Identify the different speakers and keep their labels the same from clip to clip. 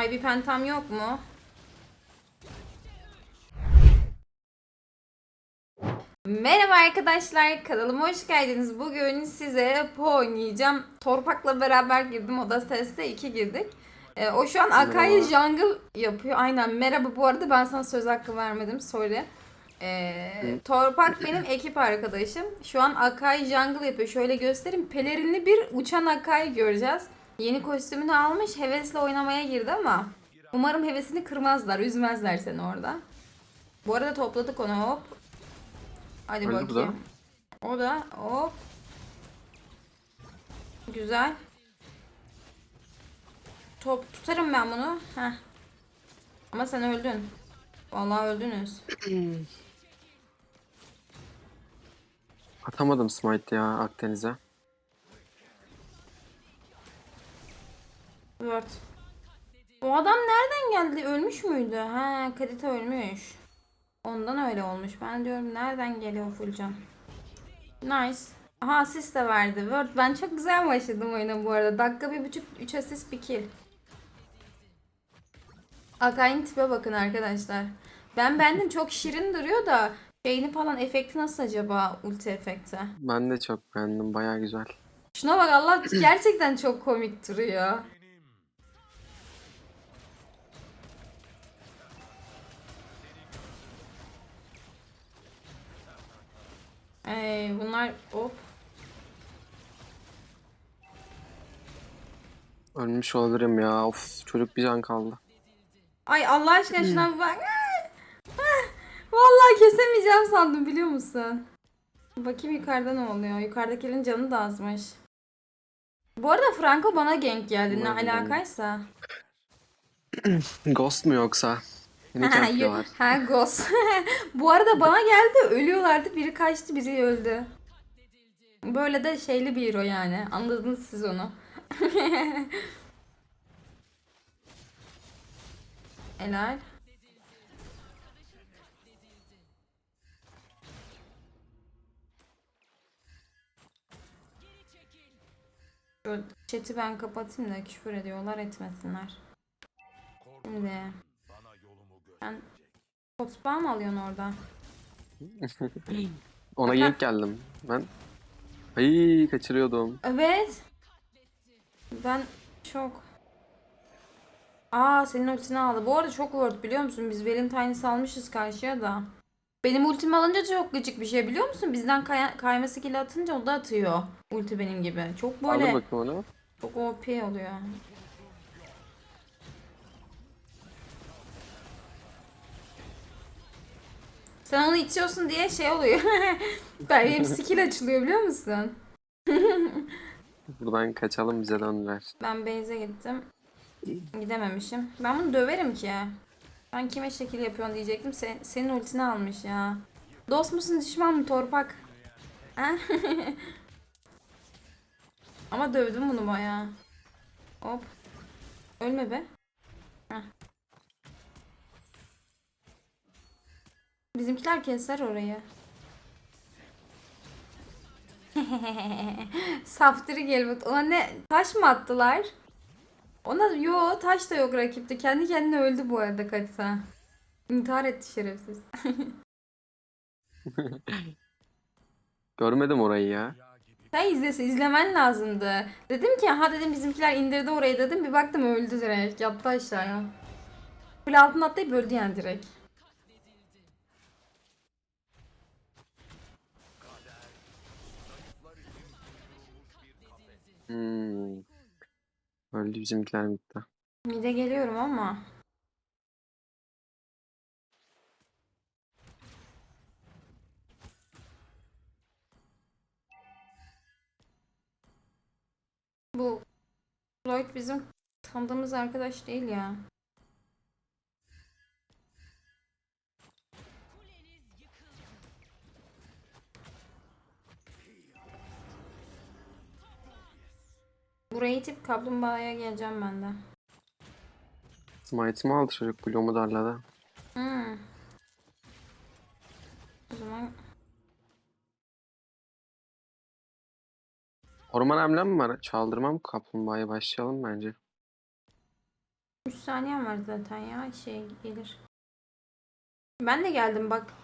Speaker 1: Ay bir pentam yok mu? Merhaba arkadaşlar kanalıma hoş geldiniz. Bugün size Po oynayacağım. Torpak'la beraber girdim. O da seste 2 girdik. Ee, o şu an Akai. Jungle yapıyor. Aynen merhaba bu arada ben sana söz hakkı vermedim. Sorry. Ee, Torpak benim ekip arkadaşım. Şu an Akai Jungle yapıyor. Şöyle göstereyim. Pelerinli bir uçan Akai göreceğiz. Yeni kostümünü almış. Hevesle oynamaya girdi ama umarım hevesini kırmazlar. Üzmezler seni orada. Bu arada topladık onu hop. Hadi
Speaker 2: Öldü
Speaker 1: bakayım. O da hop. Güzel. Top tutarım ben bunu. Heh. Ama sen öldün. Vallahi öldünüz.
Speaker 2: Atamadım smite ya Akdeniz'e.
Speaker 1: Word. O adam nereden geldi? Ölmüş müydü? Ha, Kadita ölmüş. Ondan öyle olmuş. Ben diyorum nereden geliyor Fulcan? Nice. Aha asist de verdi. Word ben çok güzel başladım oyuna bu arada. Dakika bir buçuk, üç asist bir kill. Akai'nin tipe bakın arkadaşlar. Ben bendim çok şirin duruyor da şeyini falan efekti nasıl acaba ulti efekti?
Speaker 2: Ben de çok beğendim. Baya güzel.
Speaker 1: Şuna bak Allah gerçekten çok komik duruyor. Ee, bunlar hop.
Speaker 2: Ölmüş olabilirim ya. Of çocuk bir can kaldı.
Speaker 1: Ay Allah aşkına şuna bir bak. Ah, Vallahi kesemeyeceğim sandım biliyor musun? Bakayım yukarıda ne oluyor? Yukarıdakilerin canı da azmış. Bu arada Franco bana gank geldi. Ne alakaysa.
Speaker 2: Ghost mu yoksa? Yapıyorlar.
Speaker 1: Ha Ghost. Bu arada bana geldi ölüyorlardı. Biri kaçtı biri öldü. Böyle de şeyli bir hero yani. Anladınız siz onu. Helal. Şu chat'i ben kapatayım da küfür ediyorlar etmesinler. Şimdi ben hotspam mı alıyorsun orada?
Speaker 2: Ona yenk geldim. Ben Ay kaçırıyordum.
Speaker 1: Evet. Ben çok. Aa senin ultini aldı. Bu arada çok word biliyor musun? Biz Valentine'i salmışız karşıya da. Benim ultimi alınca çok gıcık bir şey biliyor musun? Bizden kaya- kayma skill'i atınca o da atıyor. Ulti benim gibi. Çok böyle
Speaker 2: bakayım onu.
Speaker 1: çok OP oluyor. Sen onu itiyorsun diye şey oluyor. ben benim skill açılıyor biliyor musun?
Speaker 2: Buradan kaçalım bize döndüler.
Speaker 1: Ben base'e gittim. Gidememişim. Ben bunu döverim ki. Ben kime şekil yapıyorsun diyecektim. Sen, senin ultini almış ya. Dost musun düşman mı torpak? Ama dövdüm bunu bayağı. Hop. Ölme be. Bizimkiler keser orayı. Saftiri gelmedi. Ona ne? Taş mı attılar? Ona yo taş da yok rakipte. Kendi kendine öldü bu arada Katisa. İntihar etti şerefsiz.
Speaker 2: Görmedim orayı ya.
Speaker 1: Sen izlesin, izlemen lazımdı. Dedim ki ha dedim bizimkiler indirdi orayı dedim. Bir baktım öldü direkt. Yattı aşağıya. Kule altına atlayıp öldü yani direkt.
Speaker 2: Hmm. Öldü bizimkiler bitti.
Speaker 1: Mide geliyorum ama. Bu Floyd bizim tanıdığımız arkadaş değil ya. Burayı itip kaplumbağaya geleceğim ben de.
Speaker 2: Smite'ımı aldı çocuk. Bloom'u darladı.
Speaker 1: Hmm. O zaman
Speaker 2: Orman hamlem mi var? Çaldırmam kaplumbağaya başlayalım bence.
Speaker 1: 3 saniyem var zaten ya. Şey gelir. Ben de geldim bak.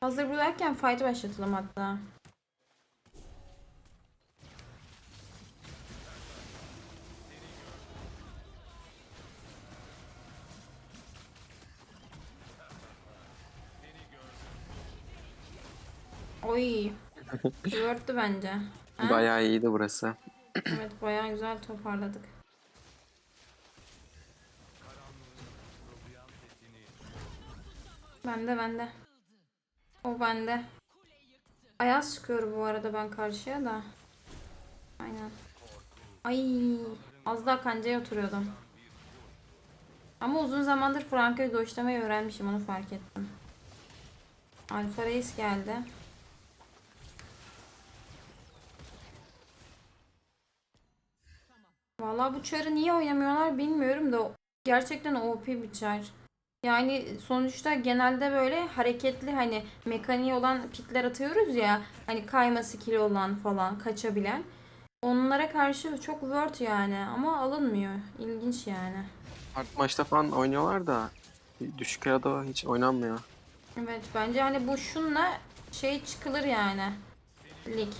Speaker 1: Hazır buradayken fight başlatalım hatta. Oy. Word'tü bence. Ha?
Speaker 2: Bayağı iyiydi burası.
Speaker 1: Evet bayağı güzel toparladık. Bende bende. O bende. Ayaz çıkıyor bu arada ben karşıya da. Aynen. Ay az daha kancaya oturuyordum. Ama uzun zamandır Franco'yu doşlamayı öğrenmişim onu fark ettim. Alfa Reis geldi. Vallahi bu çarı niye oynamıyorlar bilmiyorum da gerçekten OP bir çar. Yani sonuçta genelde böyle hareketli hani mekaniği olan pitler atıyoruz ya hani kayma skill'i olan falan kaçabilen. Onlara karşı çok word yani ama alınmıyor. İlginç yani.
Speaker 2: Art maçta falan oynuyorlar da düşük arada hiç oynanmıyor.
Speaker 1: Evet bence hani bu şunla şey çıkılır yani. Lig.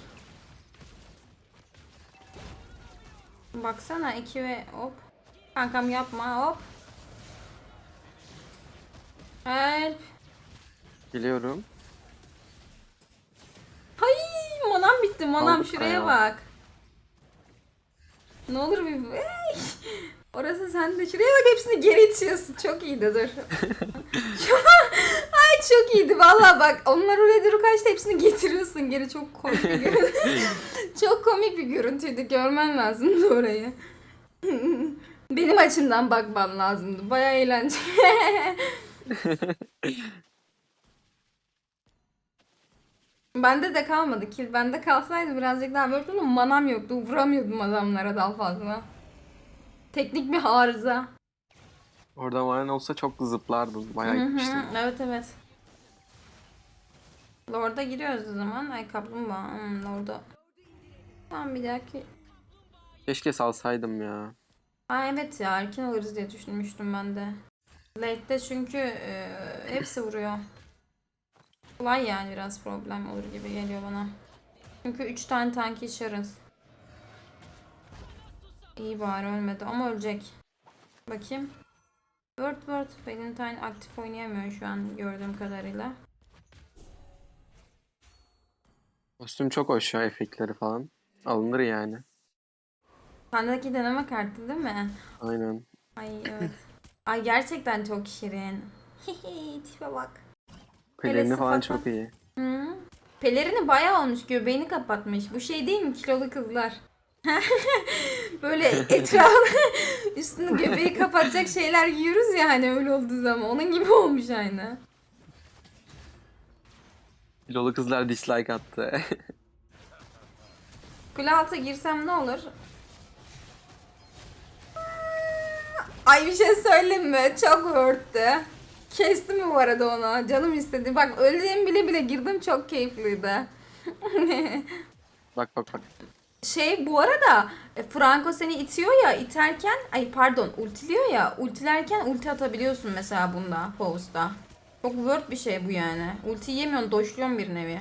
Speaker 1: Baksana 2 ve hop. Kankam yapma hop. Help.
Speaker 2: Biliyorum.
Speaker 1: Hay manam bitti manam
Speaker 2: Aldık
Speaker 1: şuraya
Speaker 2: ayağı.
Speaker 1: bak. Ne olur bir Ey! Orası sen de şuraya bak hepsini geri itiyorsun. Çok iyiydi dur. Çok- iyiydi valla bak onlar oraya dur kaçtı hepsini getiriyorsun geri çok komik bir görüntü. çok komik bir görüntüydü görmen lazımdı orayı. Benim açımdan bakman lazımdı. Baya eğlenceli. Bende de kalmadı kill. Bende kalsaydı birazcık daha böyle ama manam yoktu. Vuramıyordum adamlara daha fazla. Teknik bir arıza.
Speaker 2: Orada manen olsa çok zıplardın. Bayağı gitmiştin.
Speaker 1: Evet evet. Lord'a giriyoruz o zaman. Ay kaplumbağa. Hmm, Lord'a. Tamam bir dahaki.
Speaker 2: Keşke salsaydım ya.
Speaker 1: Aa evet ya erken alırız diye düşünmüştüm ben de. Late'de çünkü e, hepsi vuruyor. Kolay yani biraz problem olur gibi geliyor bana. Çünkü 3 tane tank içeriz. İyi bari ölmedi ama ölecek. Bakayım. Word Word Valentine aktif oynayamıyor şu an gördüğüm kadarıyla.
Speaker 2: Kostüm çok hoş ya efektleri falan. Alınır yani.
Speaker 1: Sendeki deneme kartı değil mi?
Speaker 2: Aynen.
Speaker 1: Ay evet. Ay gerçekten çok şirin. Hihi tipe bak.
Speaker 2: Pelerini falan
Speaker 1: sıfata.
Speaker 2: çok iyi.
Speaker 1: Hı. Pelerini bayağı olmuş göbeğini kapatmış. Bu şey değil mi kilolu kızlar? Böyle etrafı üstünü göbeği kapatacak şeyler giyiyoruz ya hani öyle olduğu zaman. Onun gibi olmuş aynı.
Speaker 2: Kilolu kızlar dislike attı.
Speaker 1: Kule alta girsem ne olur? Ay bir şey söyleyeyim mi? Çok hurttu. Kestim bu arada onu. Canım istedi. Bak öldüğüm bile bile girdim çok keyifliydi.
Speaker 2: bak bak bak.
Speaker 1: Şey bu arada e, Franco seni itiyor ya iterken ay pardon ultiliyor ya ultilerken ulti atabiliyorsun mesela bunda Faust'ta. Çok word bir şey bu yani. Ulti yemiyorsun doşluyorsun bir nevi.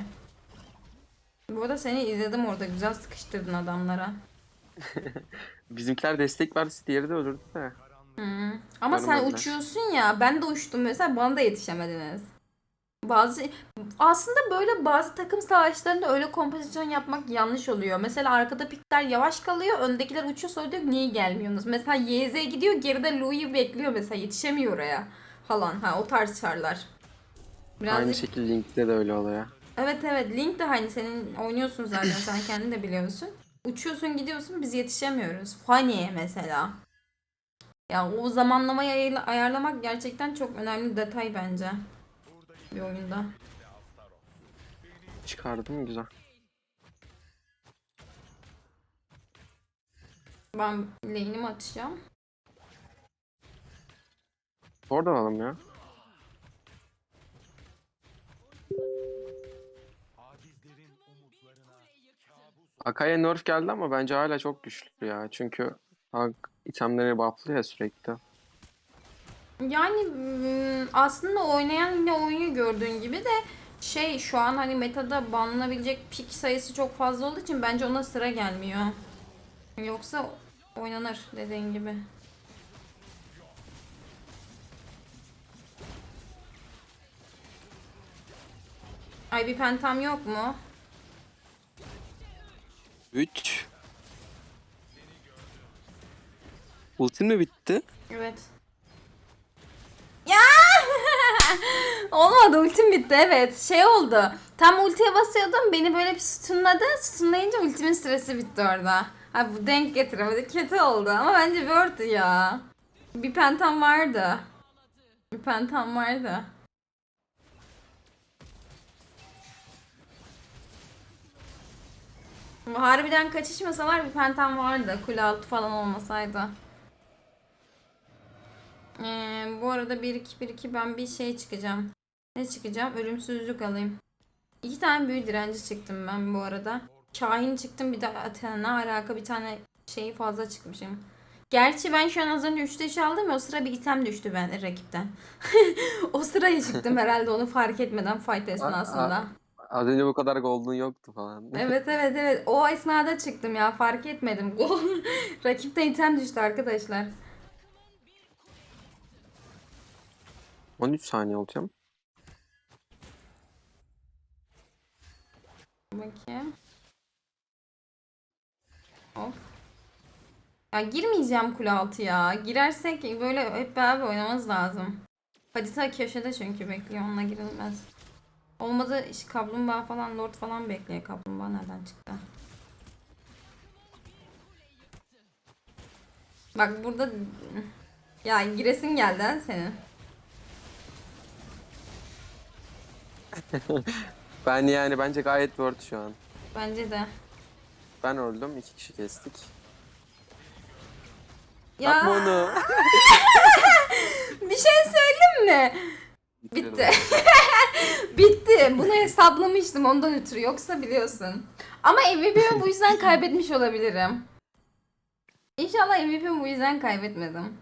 Speaker 1: Bu arada seni izledim orada güzel sıkıştırdın adamlara.
Speaker 2: Bizimkiler destek verse diğeri de ölürdü de.
Speaker 1: Hı. Ama sen
Speaker 2: Görmedim ben.
Speaker 1: uçuyorsun ya ben de uçtum mesela bana da yetişemediniz. Bazı aslında böyle bazı takım savaşlarında öyle kompozisyon yapmak yanlış oluyor. Mesela arkada pikler yavaş kalıyor, öndekiler uçuyor sonra diyor niye gelmiyorsunuz? Mesela YZ gidiyor, geride Louis bekliyor mesela yetişemiyor oraya falan. Ha o tarz çarlar. Birazcık...
Speaker 2: Aynı şekilde Link'te de öyle oluyor.
Speaker 1: Evet evet Link de hani senin oynuyorsun zaten sen kendin de biliyorsun. Uçuyorsun gidiyorsun biz yetişemiyoruz. Fanny'e mesela. Ya o zamanlamayı ayarla- ayarlamak gerçekten çok önemli detay bence. Bir oyunda.
Speaker 2: Çıkardım güzel.
Speaker 1: Ben lane'imi açacağım.
Speaker 2: Oradan alalım ya. Akai'ye nerf geldi ama bence hala çok güçlü ya. Çünkü Hag itemleri bufflıyor sürekli.
Speaker 1: Yani mm, aslında oynayan yine oynuyor gördüğün gibi de şey şu an hani metada banlanabilecek pik sayısı çok fazla olduğu için bence ona sıra gelmiyor. Yoksa oynanır dediğin gibi. Ay bir pentam yok mu?
Speaker 2: 3 Ultin mi bitti?
Speaker 1: Evet. Ya! Olmadı ultim bitti evet. Şey oldu. Tam ultiye basıyordum beni böyle bir sütunladı. Sütunlayınca ultimin süresi bitti orada. Ha bu denk getiremedi. Kötü oldu ama bence worth ya. Bir pentam vardı. Bir pentam vardı. Harbiden kaçışmasalar bir pentam vardı. Kule altı falan olmasaydı. Ee, bu arada 1-2-1-2 ben bir şey çıkacağım. Ne çıkacağım? Ölümsüzlük alayım. İki tane büyü direnci çıktım ben bu arada. Kahin çıktım bir de Athena alaka bir tane şeyi fazla çıkmışım. Gerçi ben şu an az önce 3'te çaldım ya o sıra bir item düştü ben rakipten. o sıraya çıktım herhalde onu fark etmeden fight esnasında.
Speaker 2: Az önce bu kadar golden yoktu falan.
Speaker 1: Evet evet evet o esnada çıktım ya fark etmedim. Gol. Rakipten item düştü arkadaşlar.
Speaker 2: 13 saniye olacağım.
Speaker 1: Bakayım. Of. Ya girmeyeceğim kule altı ya. Girersek böyle hep beraber oynamamız lazım. Hadita köşede çünkü bekliyor. Onunla girilmez. Olmadı işte kaplumbağa falan lord falan bekliyor. Kaplumbağa nereden çıktı? Bak burada ya giresin geldi ha senin.
Speaker 2: Ben yani bence gayet worth şu an.
Speaker 1: Bence de.
Speaker 2: Ben öldüm. iki kişi kestik.
Speaker 1: Ya
Speaker 2: Yapma onu.
Speaker 1: bir şey söyleyeyim mi? Bitti. Bitti. Bunu hesaplamıştım ondan ötürü. Yoksa biliyorsun. Ama MVP'mi bu yüzden kaybetmiş olabilirim. İnşallah MVP'mi bu yüzden kaybetmedim.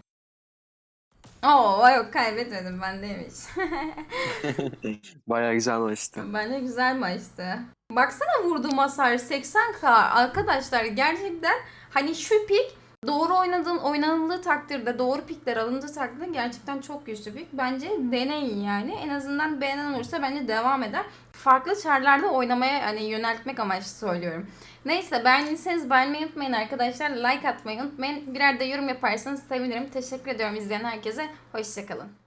Speaker 1: Oo yok kaybetmedim bendeymiş.
Speaker 2: Baya güzel maçtı.
Speaker 1: Bence güzel maçtı. Baksana vurduğum hasar 80k arkadaşlar gerçekten hani şu pik doğru oynadığın oynanıldığı takdirde doğru pikler alındığı takdirde gerçekten çok güçlü pik. Bence deneyin yani. En azından beğenen olursa bence devam eder. Farklı çarlarda oynamaya hani yöneltmek amaçlı söylüyorum. Neyse beğendiyseniz beğenmeyi unutmayın arkadaşlar. Like atmayı unutmayın. Birer de yorum yaparsanız sevinirim. Teşekkür ediyorum izleyen herkese. Hoşçakalın.